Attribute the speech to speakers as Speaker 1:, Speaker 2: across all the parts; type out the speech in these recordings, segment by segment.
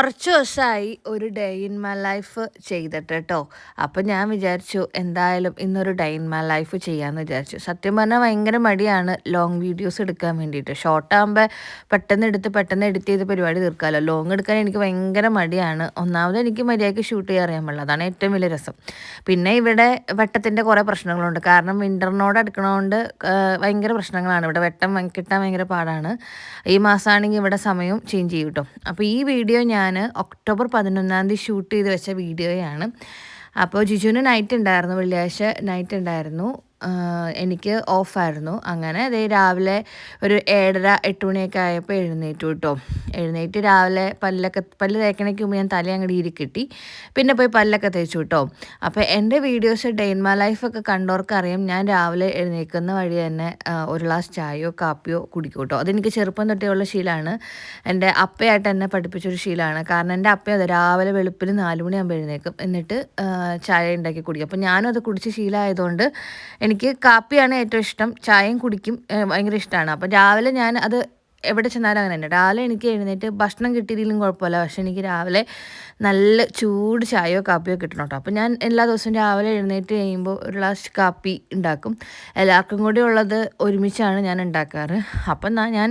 Speaker 1: കുറച്ച് ദിവസമായി ഒരു ഡേ ഇൻ മൈ ലൈഫ് ചെയ്തിട്ട് കേട്ടോ അപ്പം ഞാൻ വിചാരിച്ചു എന്തായാലും ഇന്നൊരു ഡേ ഇൻ മൈ ലൈഫ് ചെയ്യാമെന്ന് വിചാരിച്ചു. സത്യം പറഞ്ഞാൽ ഭയങ്കര മടിയാണ് ലോങ് വീഡിയോസ് എടുക്കാൻ വേണ്ടിയിട്ട്. ഷോർട്ട് ആകുമ്പോൾ പെട്ടെന്ന് എടുത്ത് പെട്ടെന്ന് എഡിറ്റ് ചെയ്ത് പരിപാടി തീർക്കാമല്ലോ ലോങ് എടുക്കാൻ എനിക്ക് ഭയങ്കര മടിയാണ്. ഒന്നാമത് എനിക്ക് മര്യാദയ്ക്ക് ഷൂട്ട് ചെയ്യാൻ അറിയാൻ പാടില്ല. അതാണ് ഏറ്റവും വലിയ രസം. പിന്നെ ഇവിടെ വെട്ടത്തിന്റെ കുറേ പ്രശ്നങ്ങളുണ്ട്. കാരണം വിന്ററിനോട് എടുക്കണതുകൊണ്ട് ഭയങ്കര പ്രശ്നങ്ങളാണ്. ഇവിടെ വെട്ടം കിട്ടാൻ ഭയങ്കര പാടാണ്. ഈ മാസമാണെങ്കിൽ ഇവിടെ സമയം ചേഞ്ച് ചെയ്യും കേട്ടോ അപ്പോൾ ഈ വീഡിയോ ഞാൻ ഞാൻ ഒക്ടോബർ പതിനൊന്നാം തീയതി ഷൂട്ട് ചെയ്ത് വെച്ച വീഡിയോയാണ്. അപ്പോൾ ജിജുവിന് നൈറ്റ് ഉണ്ടായിരുന്നു വെള്ളിയാഴ്ച നൈറ്റ് ഉണ്ടായിരുന്നു. എനിക്ക് ഓഫായിരുന്നു. അങ്ങനെ അതേ രാവിലെ ഒരു ഏഴര എട്ട് മണിയൊക്കെ ആയപ്പോൾ എഴുന്നേറ്റു കേട്ടോ എഴുന്നേറ്റ് രാവിലെ പല്ലൊക്കെ പല്ല് തേക്കണയ്ക്ക് മുമ്പ് ഞാൻ തല അങ്ങോട്ട് ഇരിക്കിട്ടി പിന്നെ പോയി പല്ലൊക്കെ തേച്ചു കേട്ടോ അപ്പോൾ എന്റെ വീഡിയോസ് ഡെയിൻമ ലൈഫൊക്കെ കണ്ടവർക്ക് അറിയാം ഞാൻ രാവിലെ എഴുന്നേൽക്കുന്ന വഴി തന്നെ ഒരു ഗ്ലാസ് ചായയോ കാപ്പിയോ കുടിക്കും കേട്ടോ അതെനിക്ക് ചെറുപ്പം തൊട്ടേ ഉള്ള ശീലമാണ് എന്റെ അപ്പയായിട്ട് എന്നെ പഠിപ്പിച്ചൊരു ശീലമാണ് കാരണം എന്റെ അപ്പ അത് രാവിലെ വെളുപ്പിന് നാല് മണിയാകുമ്പോൾ എഴുന്നേക്കും എന്നിട്ട് ചായ ഉണ്ടാക്കി കുടിക്കും. അപ്പോൾ ഞാനും അത് കുടിച്ച് ശീലമായതുകൊണ്ട് എനിക്ക് കാപ്പിയാണ് ഏറ്റവും ഇഷ്ടം. ചായയും കുടിക്കും ഭയങ്കര ഇഷ്ടമാണ് അപ്പം രാവിലെ ഞാൻ അത് എവിടെ ചെന്നാലും അങ്ങനെ തന്നെ രാവിലെ എനിക്ക് എഴുന്നേറ്റ് ഭക്ഷണം കിട്ടിയില്ലെങ്കിലും കുഴപ്പമില്ല. പക്ഷെ എനിക്ക് രാവിലെ നല്ല ചൂട് ചായയോ കാപ്പിയോ കിട്ടണം കേട്ടോ അപ്പോൾ ഞാൻ എല്ലാ ദിവസവും രാവിലെ എഴുന്നേറ്റ് കഴിയുമ്പോൾ ഒരു ഗ്ലാസ് കാപ്പി ഉണ്ടാക്കും. എല്ലാവർക്കും കൂടി ഉള്ളത് ഒരുമിച്ചാണ് ഞാൻ ഉണ്ടാക്കാറ്. അപ്പം ഞാൻ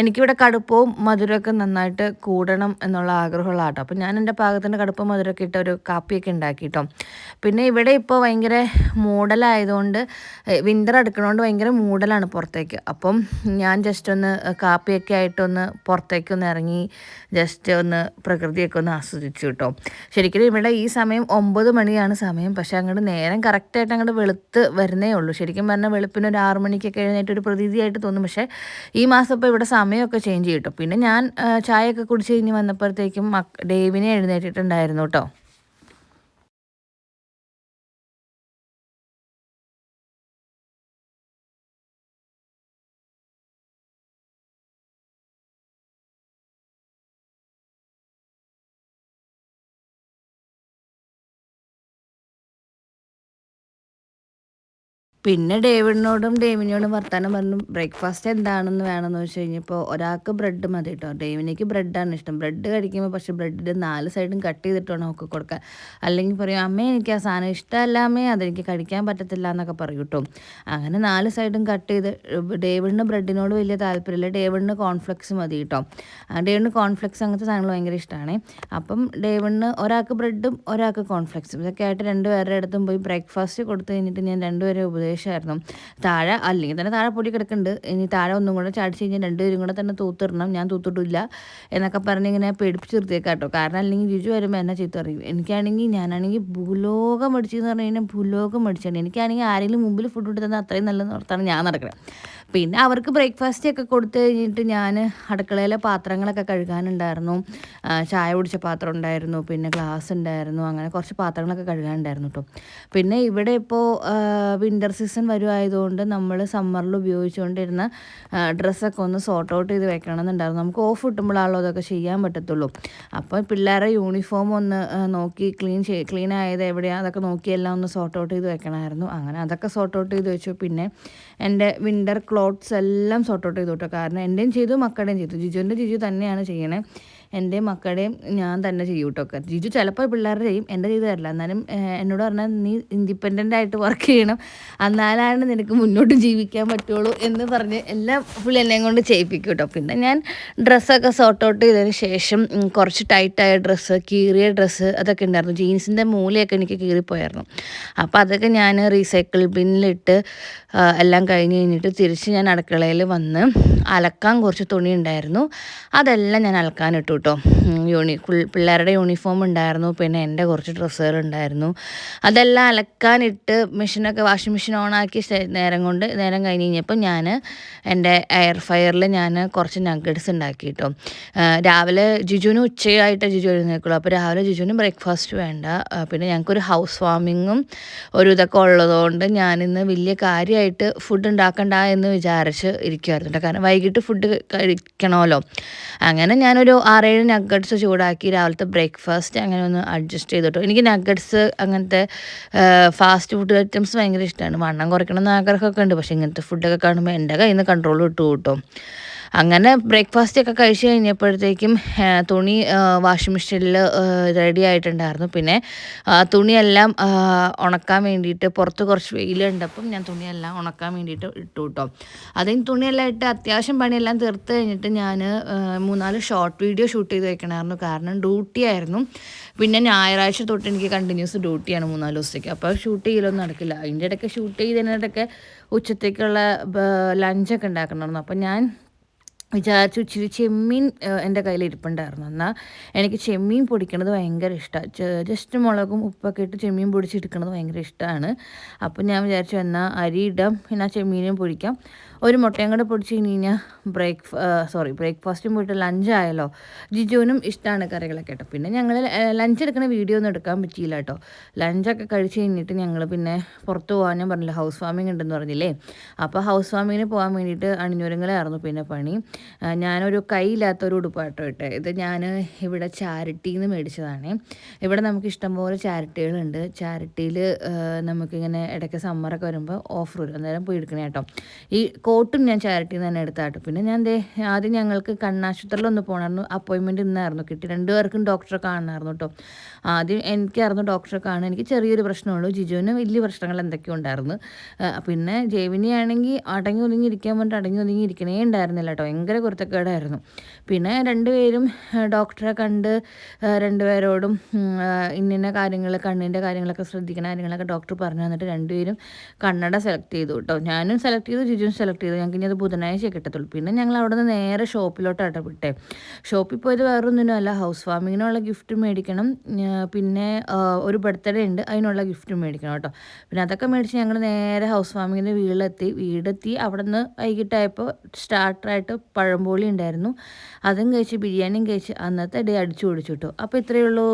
Speaker 1: എനിക്കിവിടെ കടുപ്പവും മധുരമൊക്കെ നന്നായിട്ട് കൂടണം എന്നുള്ള ആഗ്രഹമുള്ള ആട്ടോ അപ്പം ഞാൻ എന്റെ പാകത്തിന്റെ കടുപ്പും മധുരമൊക്കെ ഇട്ട ഒരു കാപ്പിയൊക്കെ ഉണ്ടാക്കി കേട്ടോ പിന്നെ ഇവിടെ ഇപ്പോൾ ഭയങ്കര മൂടലായതുകൊണ്ട് വിന്റർ എടുക്കണോണ്ട് ഭയങ്കര മൂടലാണ് പുറത്തേക്ക്. അപ്പം ഞാൻ ജസ്റ്റ് ഒന്ന് കാപ്പിയൊക്കെ ആയിട്ടൊന്ന് പുറത്തേക്കൊന്ന് ഇറങ്ങി ജസ്റ്റ് ഒന്ന് പ്രകൃതിയൊക്കെ ഒന്ന് ആസ്വദിച്ചു കേട്ടോ. ശരിക്കും ഇവിടെ ഈ സമയം ഒമ്പത് മണിയാണ് സമയം. പക്ഷേ അങ്ങോട്ട് നേരം കറക്റ്റായിട്ട് അങ്ങോട്ട് വെളുത്ത് വരുന്നേ ഉള്ളൂ. ശരിക്കും പറഞ്ഞാൽ വെളുപ്പിന് ഒരു ആറു മണിക്കൊക്കെ എഴുന്നേറ്റ് ഒരു പ്രതീതിയായിട്ട് തോന്നും. പക്ഷേ ഈ മാസം ഇപ്പോൾ ഇവിടെ സമയമൊക്കെ ചേഞ്ച് ചെയ്യും പിന്നെ ഞാൻ ചായയൊക്കെ കുടിച്ച് കഴിഞ്ഞ് വന്നപ്പോഴത്തേക്കും ഡേവിനെ എഴുന്നേറ്റിട്ടുണ്ടായിരുന്നു കേട്ടോ. പിന്നെ ഡേവിഡിനോടും ഡേവിനോടും വർത്താനം പറഞ്ഞു ബ്രേക്ക്ഫാസ്റ്റ് എന്താണെന്ന് വേണമെന്ന് വെച്ച് കഴിഞ്ഞപ്പോൾ ഒരാൾക്ക് ബ്രെഡ് മതി കേട്ടോ ഡേവിനേക്ക് ബ്രെഡാണ് ഇഷ്ടം. ബ്രെഡ് കഴിക്കുമ്പോൾ പക്ഷേ ബ്രെഡിന്റെ നാല് സൈഡും കട്ട് ചെയ്തിട്ട് വേണം ഒക്കെ കൊടുക്കാൻ. അല്ലെങ്കിൽ പറയും അമ്മേ എനിക്ക് ആ സാധനം ഇഷ്ടമല്ല അമ്മേ അതെനിക്ക് കഴിക്കാൻ പറ്റത്തില്ല എന്നൊക്കെ പറയും കേട്ടോ അങ്ങനെ നാല് സൈഡും കട്ട് ചെയ്ത് ഡേവിഡിന് ബ്രെഡിനോട് വലിയ താല്പര്യമില്ല. ഡേവിഡിന് കോൺഫ്ലെക്സ് മതി കേട്ടോ ഡേവിഡിന് കോൺഫ്ലെക്സ് അങ്ങനത്തെ സാധനങ്ങൾ ഭയങ്കര ഇഷ്ടമാണ്. അപ്പം ഡേവിഡിന് ഒരാൾക്ക് ബ്രെഡും ഒരാൾക്ക് കോൺഫ്ലെക്സും ഇതൊക്കെ ആയിട്ട് രണ്ടുപേരുടെ അടുത്തും പോയി ബ്രേക്ക്ഫാസ്റ്റ് കൊടുത്തു കഴിഞ്ഞിട്ട് ഞാൻ രണ്ടുപേരെ ഉപദേശിച്ചു ശേഷമായിരുന്നു താഴെ അല്ലെങ്കിൽ തന്നെ താഴെ പൊടി കിടക്കുന്നുണ്ട്. ഇനി താഴെ ഒന്നും കൂടെ ചാടിച്ച് കഴിഞ്ഞാൽ രണ്ടുപേരും കൂടെ തന്നെ തൂത്തിടണം. ഞാൻ തൂത്തിട്ടില്ല എന്നൊക്കെ പറഞ്ഞ് ഇങ്ങനെ പേടിപ്പിച്ച് നിർത്തിയേക്കാട്ടോ കാരണം അല്ലെങ്കിൽ രുചി വരുമ്പോൾ എന്നെ ചീത്ത അറിയും എനിക്കാണെങ്കിൽ ഞാനാണെങ്കിൽ ഭൂലോകം എന്ന് പറഞ്ഞു കഴിഞ്ഞാൽ ഭൂലോകം അടിച്ചാണ് എനിക്കാണെങ്കിൽ ആരെങ്കിലും മുമ്പിൽ ഫുഡ് കൊണ്ട് തന്നെ അത്രയും നല്ലതെന്ന് ഓർത്താണ് ഞാൻ നടക്കുന്നത് പിന്നെ അവർക്ക് ബ്രേക്ക്ഫാസ്റ്റ് ഒക്കെ കൊടുത്തു കഴിഞ്ഞിട്ട് ഞാൻ അടുക്കളയിലെ പാത്രങ്ങളൊക്കെ കഴുകാനുണ്ടായിരുന്നു. ചായ കുടിച്ച പാത്രം ഉണ്ടായിരുന്നു പിന്നെ ഗ്ലാസ് ഉണ്ടായിരുന്നു അങ്ങനെ കുറച്ച് പാത്രങ്ങളൊക്കെ കഴുകാനുണ്ടായിരുന്നു കേട്ടോ പിന്നെ ഇവിടെ ഇപ്പോൾ വിന്റർ സീസൺ വരുമായതുകൊണ്ട് നമ്മൾ സമ്മറിൽ ഉപയോഗിച്ചുകൊണ്ടിരുന്ന ഡ്രസ്സൊക്കെ ഒന്ന് സോർട്ട് ഔട്ട് ചെയ്ത് വെക്കണം എന്നുണ്ടായിരുന്നു നമുക്ക് ഓഫ് കിട്ടുമ്പോഴാണല്ലോ അതൊക്കെ ചെയ്യാൻ പറ്റത്തുള്ളൂ. അപ്പോൾ പിള്ളേരെ യൂണിഫോം ഒന്ന് നോക്കി ക്ലീൻ ചെയ് ക്ലീൻ ആയത് എവിടെയാണ് അതൊക്കെ നോക്കി എല്ലാം ഒന്ന് സോർട്ട് ഔട്ട് ചെയ്ത് വെക്കണമായിരുന്നു. അങ്ങനെ അതൊക്കെ സോർട്ട് ഔട്ട് ചെയ്ത് വെച്ചു. പിന്നെ എന്റെ വിന്റർ ക്ലോത്ത്സ് എല്ലാം സോർട്ട് ഔട്ട് ചെയ്തു കേട്ടോ കാരണം എന്റെയും ചെയ്തു മക്കളുടെയും ചെയ്തു. ജിജുവിന്റെ ജിജു തന്നെയാണ് ചെയ്യണേ. എന്റെ മക്കളുടെയും ഞാൻ തന്നെ ചെയ്യും കേട്ടോ ജിജു ചിലപ്പോൾ പിള്ളേരുടെ ചെയ്യും എന്റെ ചെയ്ത് തരില്ല. എന്നാലും എന്നോട് പറഞ്ഞാൽ നീ ഇൻഡിപെൻഡന്റ് ആയിട്ട് വർക്ക് ചെയ്യണം. എന്നാലാണ് നിനക്ക് മുന്നോട്ട് ജീവിക്കാൻ പറ്റുള്ളൂ എന്ന് പറഞ്ഞ് എല്ലാം പുള്ളി എന്നെയും കൊണ്ട് ചെയ്യിപ്പിക്കും കേട്ടോ പിന്നെ ഞാൻ ഡ്രസ്സൊക്കെ സോർട്ട് ഔട്ട് ചെയ്തതിന് ശേഷം കുറച്ച് ടൈറ്റായ ഡ്രസ്സ് കീറിയ ഡ്രസ്സ് അതൊക്കെ ഉണ്ടായിരുന്നു. ജീൻസിന്റെ മൂലയൊക്കെ എനിക്ക് കീറിപ്പോയായിരുന്നു. അപ്പോൾ അതൊക്കെ ഞാൻ റീസൈക്കിൾ ബിന്നിലിട്ട് എല്ലാം കഴിഞ്ഞ് കഴിഞ്ഞിട്ട് തിരിച്ച് ഞാൻ അടുക്കളയിൽ വന്ന് അലക്കാൻ കുറച്ച് തുണി ഉണ്ടായിരുന്നു. അതെല്ലാം ഞാൻ അലക്കാൻ ഇട്ടു കേട്ടോ. യൂണി പിള്ളേരുടെ യൂണിഫോം ഉണ്ടായിരുന്നു. പിന്നെ എന്റെ കുറച്ച് ഡ്രസ്സുകൾ ഉണ്ടായിരുന്നു. അതെല്ലാം അലക്കാനിട്ട് മെഷീനൊക്കെ വാഷിംഗ് മെഷീൻ ഓണാക്കി നേരം കൊണ്ട് നേരം കഴിഞ്ഞ് കഴിഞ്ഞപ്പോൾ ഞാൻ എന്റെ എയർ ഫയറിൽ ഞാൻ കുറച്ച് നഗഡ്സ് ഉണ്ടാക്കി കേട്ടോ. രാവിലെ ജിജുവിന് ഉച്ചയായിട്ട് ജിജു എഴുന്നേക്കുള്ളൂ അപ്പോൾ രാവിലെ ജിജുവിന് ബ്രേക്ക്ഫാസ്റ്റ് വേണ്ട. പിന്നെ ഞങ്ങൾക്കൊരു ഹൗസ് വാമിങ്ങും ഒരു ഇതൊക്കെ ഉള്ളതുകൊണ്ട് ഞാനിന്ന് വലിയ കാര്യമായിട്ട് ഫുഡ് ഉണ്ടാക്കണ്ട എന്ന് വിചാരിച്ച് ഇരിക്കുമായിരുന്നു കാരണം വൈകിട്ട് ഫുഡ് കഴിക്കണമല്ലോ. അങ്ങനെ ഞാനൊരു ആറേഴ് നഗ്ഗട്സ് ചൂടാക്കി രാവിലത്തെ ബ്രേക്ക്ഫാസ്റ്റ് അങ്ങനെ ഒന്ന് അഡ്ജസ്റ്റ് ചെയ്തിട്ടു. എനിക്ക് നഗ്ഗട്സ് അങ്ങനത്തെ ഫാസ്റ്റ് ഫുഡ് ഐറ്റംസ് ഭയങ്കര ഇഷ്ടമാണ് വണ്ണം കുറയ്ക്കണം എന്ന് ആഗ്രഹമൊക്കെ ഉണ്ട്. പക്ഷേ ഇങ്ങനത്തെ ഫുഡൊക്കെ കാണുമ്പോൾ എന്റെ കയ്യിൽ നിന്ന് കൺട്രോൾ കിട്ടും കേട്ടോ. അങ്ങനെ ബ്രേക്ക്ഫാസ്റ്റ് ഒക്കെ കഴിച്ച് കഴിഞ്ഞപ്പോഴത്തേക്കും തുണി വാഷിംഗ് മെഷീനിൽ റെഡി ആയിട്ടുണ്ടായിരുന്നു. പിന്നെ തുണിയെല്ലാം ഉണക്കാൻ വേണ്ടിയിട്ട് പുറത്ത് കുറച്ച് വെയിലുണ്ടപ്പം ഞാൻ തുണിയെല്ലാം ഉണക്കാൻ വേണ്ടിയിട്ട് ഇട്ടു കേട്ടോ അതിന് തുണിയെല്ലാം ഇട്ട് അത്യാവശ്യം പണിയെല്ലാം തീർത്ത് കഴിഞ്ഞിട്ട് ഞാൻ മൂന്നാൽ ഷോർട്ട് വീഡിയോ ഷൂട്ട് ചെയ്ത് വെക്കണമായിരുന്നു. കാരണം ഡ്യൂട്ടി ആയിരുന്നു. പിന്നെ ഞായറാഴ്ച തൊട്ട് എനിക്ക് കണ്ടിന്യൂസ് ഡ്യൂട്ടിയാണ് മൂന്നാൽ ദിവസത്തേക്ക്. അപ്പോൾ ഷൂട്ട് ചെയ്യലൊന്നും നടക്കില്ല. അതിന്റെ ഇടയ്ക്ക് ഷൂട്ട് ചെയ്തതിനിടയ്ക്ക് ഉച്ചത്തേക്കുള്ള ലഞ്ചൊക്കെ ഉണ്ടാക്കണമായിരുന്നു. അപ്പോൾ ഞാൻ വിചാരിച്ചു ഇച്ചിരി ചെമ്മീൻ എന്റെ കയ്യിൽ ഇരിപ്പുണ്ടായിരുന്നു. എന്നാൽ എനിക്ക് ചെമ്മീൻ പൊടിക്കണത് ഭയങ്കര ഇഷ്ടമാണ് ജസ്റ്റ് മുളകും ഉപ്പൊക്കെ ഇട്ട് ചെമ്മീൻ പൊടിച്ചെടുക്കണത് ഭയങ്കര ഇഷ്ടമാണ് അപ്പോൾ ഞാൻ വിചാരിച്ചു എന്നാൽ അരി ഇടാം. പിന്നെ ആ ചെമ്മീനും പൊടിക്കാം. ഒരു മുട്ടയും കൂടെ പൊടിച്ച് കഴിഞ്ഞ് കഴിഞ്ഞാൽ ബ്രേക്ക് സോറി ബ്രേക്ക്ഫാസ്റ്റും പോയിട്ട് ലഞ്ചായാലോ ജിജുവിനും ഇഷ്ടമാണ് കറികളൊക്കെ കേട്ടോ. പിന്നെ ഞങ്ങൾ ലഞ്ച് എടുക്കുന്ന വീഡിയോ ഒന്നും എടുക്കാൻ പറ്റിയില്ല കേട്ടോ. ലഞ്ചൊക്കെ കഴിച്ച് കഴിഞ്ഞിട്ട് ഞങ്ങൾ പിന്നെ പുറത്ത് ഞാൻ പറഞ്ഞില്ല ഹൗസ് ഫാമിംഗ് ഉണ്ടെന്ന് പറഞ്ഞില്ലേ? അപ്പോൾ ഹൗസ് ഫാമിങ്ങിന് പോകാൻ വേണ്ടിയിട്ട് അണിഞ്ഞൊരുങ്ങലായിരുന്നു പിന്നെ പണി. ഞാനൊരു കൈയില്ലാത്തൊരു ഉടുപ്പാട്ടോ ഇട്ടെ. ഇത് ഞാൻ ഇവിടെ ചാരിറ്റിയിൽ നിന്ന് മേടിച്ചതാണ്. ഇവിടെ നമുക്ക് ഇഷ്ടംപോലെ ചാരിറ്റികളുണ്ട്. ചാരിറ്റിയിൽ നമുക്കിങ്ങനെ ഇടയ്ക്ക് സമ്മറൊക്കെ വരുമ്പോൾ ഓഫർ വരും അന്നേരം പോയി എടുക്കണേ കേട്ടോ. ഈ കോട്ടും ഞാൻ ചാരിറ്റിയിൽ നിന്ന് തന്നെ എടുത്താട്ടു പിന്നെ ഞാൻ ദേ ആദ്യം ഞങ്ങൾക്ക് കണ്ണാശുപത്രിയിലൊന്ന് പോകണമായിരുന്നു അപ്പോയിൻമെന്റ് ഇന്നായിരുന്നു കിട്ടി. രണ്ടുപേർക്കും ഡോക്ടറെ കാണണമായിരുന്നു കേട്ടോ ആദ്യം എനിക്കായിരുന്നു ഡോക്ടറെ കാണുക. എനിക്ക് ചെറിയൊരു പ്രശ്നമുള്ളൂ. ജിജുവിന് വലിയ പ്രശ്നങ്ങൾ എന്തൊക്കെയോ ഉണ്ടായിരുന്നു. പിന്നെ ജേവിനി ആണെങ്കിൽ അടങ്ങി ഒതുങ്ങി ഇരിക്കാൻ വേണ്ടി അടങ്ങി ഒതുങ്ങി ഇരിക്കണേ ഉണ്ടായിരുന്നില്ല കേട്ടോ ഭയങ്കര കുരുത്തക്കേടായിരുന്നു. പിന്നെ രണ്ടുപേരും ഡോക്ടറെ കണ്ട് രണ്ടുപേരോടും ഇന്നിന്ന കാര്യങ്ങൾ കണ്ണിന്റെ കാര്യങ്ങളൊക്കെ ശ്രദ്ധിക്കുന്ന കാര്യങ്ങളൊക്കെ ഡോക്ടർ പറഞ്ഞു തന്നിട്ട് രണ്ടുപേരും കണ്ണട സെലക്ട് ചെയ്തു കേട്ടോ ഞാനും സെലക്ട് ചെയ്തു ജിജുവും സെലക്ട് ചെയ്തു. ഞങ്ങൾക്ക് ഇനി അത് ബുധനാഴ്ച കിട്ടത്തുള്ളൂ. പിന്നെ ഞങ്ങൾ അവിടെ നിന്ന് നേരെ ഷോപ്പിലോട്ട് ഇടപെട്ടെ ഷോപ്പിൽ പോയത് വേറൊന്നിനും അല്ല ഹൗസ് വാമിങ്ങിനുള്ള ഗിഫ്റ്റ് മേടിക്കണം. പിന്നെ ഒരു ബർത്ത്ഡേ ഉണ്ട്. അതിനുള്ള ഗിഫ്റ്റ് മേടിക്കണം കേട്ടോ. പിന്നെ അതൊക്കെ മേടിച്ച് ഞങ്ങൾ നേരെ ഹൗസ് വാമിങ്ങിന്റെ വീട്ടിലെത്തി. വീടെത്തി. അവിടെ നിന്ന് വൈകിട്ടായപ്പോൾ സ്റ്റാർട്ടറായിട്ട് പഴംപോളി ഉണ്ടായിരുന്നു. അതും കഴിച്ച് ബിരിയാണിയും കഴിച്ച് അന്നത്തെ ഡേ അടിച്ചു പൊടിച്ചു കേട്ടോ അപ്പോൾ ഇത്രയേ ഉള്ളൂ.